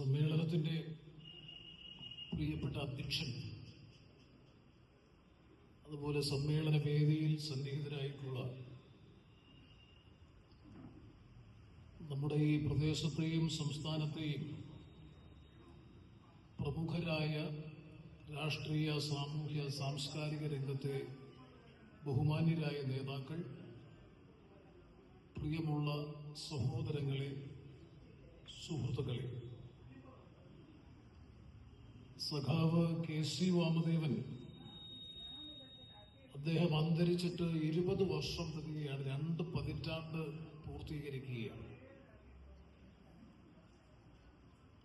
സമ്മേളനത്തിന്റെ പ്രിയപ്പെട്ട അധ്യക്ഷൻ അതുപോലെ സമ്മേളന വേദിയിൽ സന്നിഹിതരായിട്ടുള്ള നമ്മുടെ ഈ പ്രദേശത്തെയും സംസ്ഥാനത്തെയും പ്രമുഖരായ രാഷ്ട്രീയ സാമൂഹ്യ സാംസ്കാരിക രംഗത്തെ ബഹുമാന്യരായ നേതാക്കൾ പ്രിയമുള്ള സഹോദരങ്ങളെ സുഹൃത്തുക്കളെ സഖാവ് കെ സി വാമദേവൻ അദ്ദേഹം അന്തരിച്ചിട്ട് ഇരുപത് വർഷം തികയാണ് രണ്ട് പതിറ്റാണ്ട് പൂർത്തീകരിക്കുകയാണ്.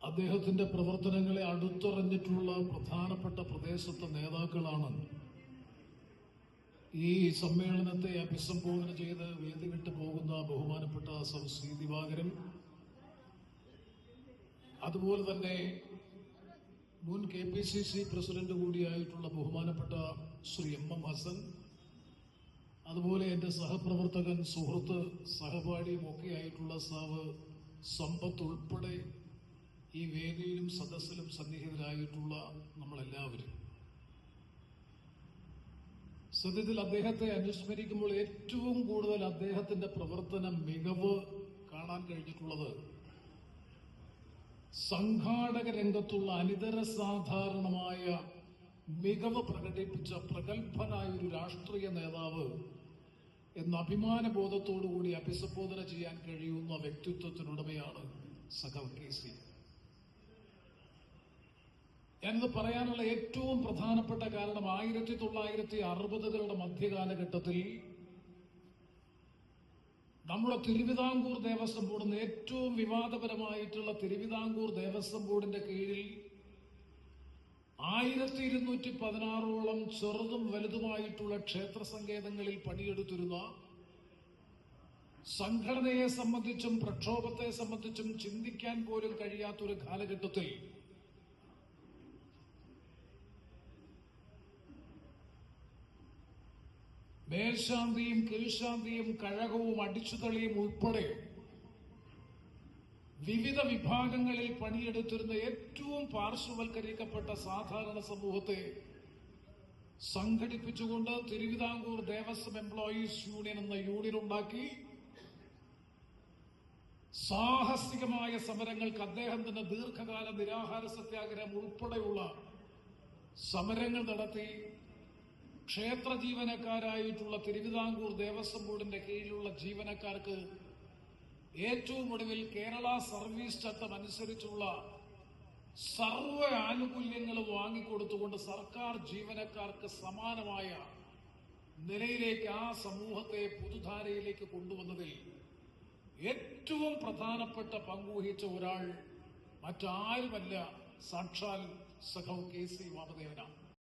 അദ്ദേഹത്തിന്റെ പ്രവർത്തനങ്ങളെ അടുത്തറിഞ്ഞിട്ടുള്ള പ്രധാനപ്പെട്ട പ്രദേശത്തെ നേതാക്കളാണ് ഈ സമ്മേളനത്തെ അഭിസംബോധന ചെയ്ത് വേദി വിട്ടു പോകുന്ന ബഹുമാനപ്പെട്ട സർ സി. ദിവാകരൻ. അതുപോലെ തന്നെ മുൻ K P C C president കൂടിയായിട്ടുള്ള ബഹുമാനപ്പെട്ട ശ്രീ എം എം ഹസൻ അതുപോലെ എന്റെ സഹപ്രവർത്തകൻ സുഹൃത്ത് സഹപാഠിയും ഒക്കെയായിട്ടുള്ള സാവ് സമ്പത്ത് ഉൾപ്പെടെ ഈ വേദിയിലും സദസ്സിലും സന്നിഹിതരായിട്ടുള്ള നമ്മളെല്ലാവരും. സത്യത്തിൽ അദ്ദേഹത്തെ അനുസ്മരിക്കുമ്പോൾ ഏറ്റവും കൂടുതൽ അദ്ദേഹത്തിന്റെ പ്രവർത്തന മികവ് കാണാൻ കഴിഞ്ഞിട്ടുള്ളത് സംഘാടക രംഗത്തുള്ള അനിതര സാധാരണമായ മികവ് പ്രകടിപ്പിച്ച പ്രഗത്ഭനായ ഒരു രാഷ്ട്രീയ നേതാവ് എന്ന അഭിമാനബോധത്തോടുകൂടി അഭിസംബോധന ചെയ്യാൻ കഴിയുന്ന വ്യക്തിത്വത്തിനുടമയാണ് സഖവ് കെ സി. ഞാനിത് പറയാനുള്ള ഏറ്റവും പ്രധാനപ്പെട്ട കാരണം ആയിരത്തി തൊള്ളായിരത്തി അറുപതുകളുടെ മധ്യകാലഘട്ടത്തിൽ നമ്മുടെ തിരുവിതാംകൂർ ദേവസ്വം ബോർഡിന് ഏറ്റവും വിവാദപരമായിട്ടുള്ള തിരുവിതാംകൂർ ദേവസ്വം ബോർഡിന്റെ കീഴിൽ ആയിരത്തി ഇരുന്നൂറ്റി പതിനാറോളം ചെറുതും വലുതുമായിട്ടുള്ള ക്ഷേത്ര സങ്കേതങ്ങളിൽ പണിയെടുത്തിരുന്ന സംഘടനയെ സംബന്ധിച്ചും പ്രക്ഷോഭത്തെ സംബന്ധിച്ചും ചിന്തിക്കാൻ പോലും കഴിയാത്തൊരു കാലഘട്ടത്തിൽ മേൽശാന്തിയും കീഴ്ശാന്തിയും കഴകവും അടിച്ചുതളിയും ഉൾപ്പെടെ വിവിധ വിഭാഗങ്ങളിൽ പണിയെടുത്തിരുന്ന ഏറ്റവും പാർശ്വവൽക്കരിക്കപ്പെട്ട സാധാരണ സമൂഹത്തെ സംഘടിപ്പിച്ചുകൊണ്ട് തിരുവിതാംകൂർ ദേവസ്വം എംപ്ലോയീസ് യൂണിയൻ എന്ന യൂണിയൻ ഉണ്ടാക്കി. സാഹസികമായ സമരങ്ങൾക്ക് അദ്ദേഹം തന്നെ ദീർഘകാല നിരാഹാര സത്യാഗ്രഹം ഉൾപ്പെടെയുള്ള സമരങ്ങൾ നടത്തി. ക്ഷേത്ര ജീവനക്കാരായിട്ടുള്ള തിരുവിതാംകൂർ ദേവസ്വം ബോർഡിന്റെ കീഴിലുള്ള ജീവനക്കാർക്ക് ഏറ്റവും ഒടുവിൽ കേരള സർവീസ് ചട്ടം അനുസരിച്ചുള്ള സർവ ആനുകൂല്യങ്ങളും വാങ്ങിക്കൊടുത്തുകൊണ്ട് സർക്കാർ ജീവനക്കാർക്ക് സമാനമായ നിലയിലേക്ക് ആ സമൂഹത്തെ പുതുധാരയിലേക്ക് കൊണ്ടുവന്നതിൽ ഏറ്റവും പ്രധാനപ്പെട്ട പങ്കുവഹിച്ച ഒരാൾ മറ്റാരുമല്ല സാക്ഷാൽ സഖവ് കെ സി വാമദേവനാണ്.